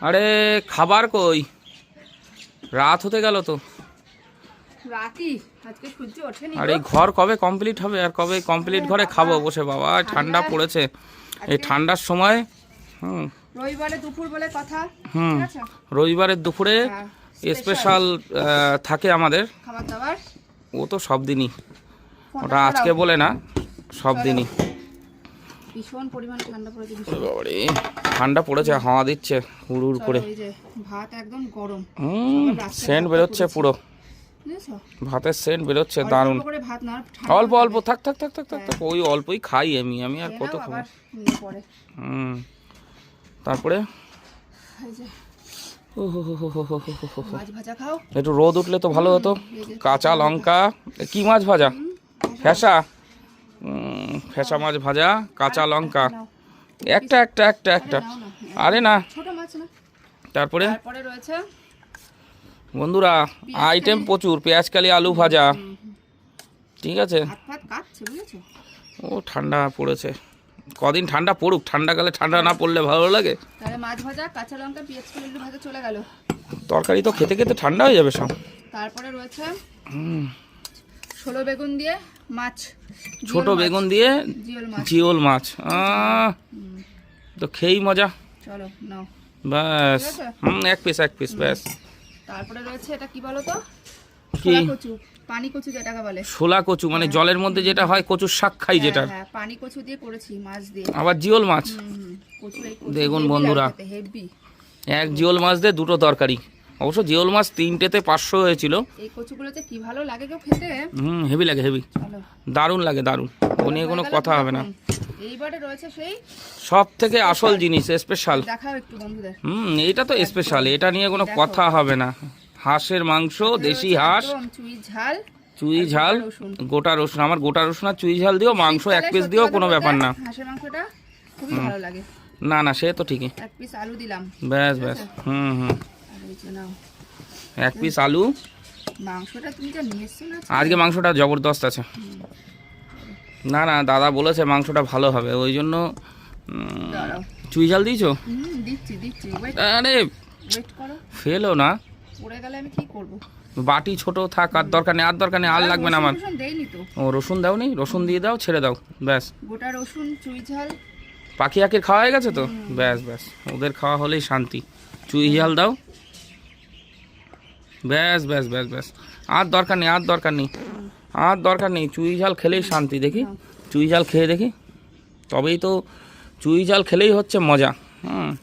আরে খাবার কই? রাত হতে গেল তো। আর এই ঘর কবে কমপ্লিট হবে আর কবে কমপ্লিট ঘরে খাব বসে বাবা? ঠান্ডা। পড়েছে। এই ঠান্ডার সময় হুম। রবিবারে দুপুর বলে কথা হুম। রবিবারের দুপুরে স্পেশাল থাকে আমাদের। খাবার দাবার? ও তো সব দিনই। ওটা আজকে বলে না সব দিনই। ভীষণ পরিমাণ ঠান্ডা পড়েছে বাবারে ঠান্ডা পড়েছে হাওয়া দিচ্ছে হুড় হুড় করে। ভাত একদম গরম। সেন্ট বেরোচ্ছে পুরো। ভাতের সেন্ট বেরোচ্ছে দারুণ অল্প অল্প থাক থাক থাক থাক থাক থাক ওই অল্পই খাই আমি আমি আর কত খাব? হুম তারপরে? একটু রোদ উঠলে তো ভালো হতো। কাঁচা লঙ্কা কি মাছ ভাজা? ফ্যাসা? ফেসা মাছ ভাজা কাঁচা লঙ্কা। একটা একটা একটা একটা। আরে না। তারপরে? বন্ধুরা আইটেম প্রচুর পেঁয়াজ কালি আলু ভাজা। ঠিক আছে। ও ঠান্ডা পড়েছে। কদিন ঠান্ডা পড়ুক ঠান্ডাকালে ঠান্ডা না পড়লে ভালো লাগে। মাছ ভাজা কাঁচা লঙ্কা পেঁয়াজ কুলি ভাজা চলে গেল। তরকারি তো খেতে খেতে ঠান্ডা হয়ে যাবে সব। তারপরে রয়েছে ছোলো বেগুন দিয়ে মাছ ছোট বেগুন দিয়ে জিওল মাছ। তো খেয়েই মজা। চলো নাও। ব্যাস। হুম এক পিস এক পিস ব্যাস। তারপরে রয়েছে এটা কি বলো তো? কি? পানি কচু যেটাকে বলে। শোলা কচু মানে জলের মধ্যে যেটা হয় কচুর শাক খাই যেটা। হ্যাঁ, হ্যাঁ পানি কচু দিয়ে করেছি মাছ দিয়ে। আবার জিওল মাছ? দেখুন বন্ধুরা। এক জিওল মাছ দিয়ে দুটো তরকারি। অবশ্য জিওল মাছ তিনটেতে পাঁচশো হয়েছিল। এই কচুগুলোতে কি ভালো লাগে কেউ খেতে? হুম হেভি লাগে হেভি। দারুণ লাগে দারুণ। ও নিয়ে কোনো কথা হবে না। এইবারে রয়েছে সেই সব থেকে আসল জিনিস স্পেশাল দেখাও একটু বন্ধুদের। হুম এটা তো স্পেশাল এটা নিয়ে কোনো কথা হবে না। হাঁসের মাংস দেশি হাঁস চুই ঝাল চুই ঝাল গোটা রসুন। আমার গোটা রসুন আর চুই ঝাল দিও মাংস এক পিস দিও কোনো ব্যাপার না। হাঁসের মাংসটা খুবই ভালো লাগে। না না সে তো ঠিকই। এক পিস আলু দিলাম। ব্যাস ব্যাস। হুম হুম। এক পিস আলু। মাংসটা তুমি যা নিয়ে না আজকে? মাংসটা জবরদস্ত আছে। না না দাদা বলেছে মাংসটা ভালো হবে ওই জন্য চুই ঝাল দিয়েছ? আরে ফেলো না। গেলে আমি কি করব? বাটি ছোট থাক আর দরকার নেই আর দরকার নেই আর লাগবে না আমার। ও রসুন দাও নি রসুন দিয়ে দাও ছেড়ে দাও ব্যাস। গোটা রসুন চুই ঝাল। পাখি আখির খাওয়া হয়ে গেছে তো? ব্যাস ব্যাস ওদের খাওয়া হলেই শান্তি। চুই ঝাল দাও। ব্যাস ব্যাস ব্যাস ব্যাস। আর দরকার নেই, আর দরকার নেই। আর দরকার নেই, চুই ঝাল খেলেই শান্তি, দেখি? চুই ঝাল খেয়ে দেখি? তবেই তো চুই ঝাল খেলেই হচ্ছে মজা। হুম।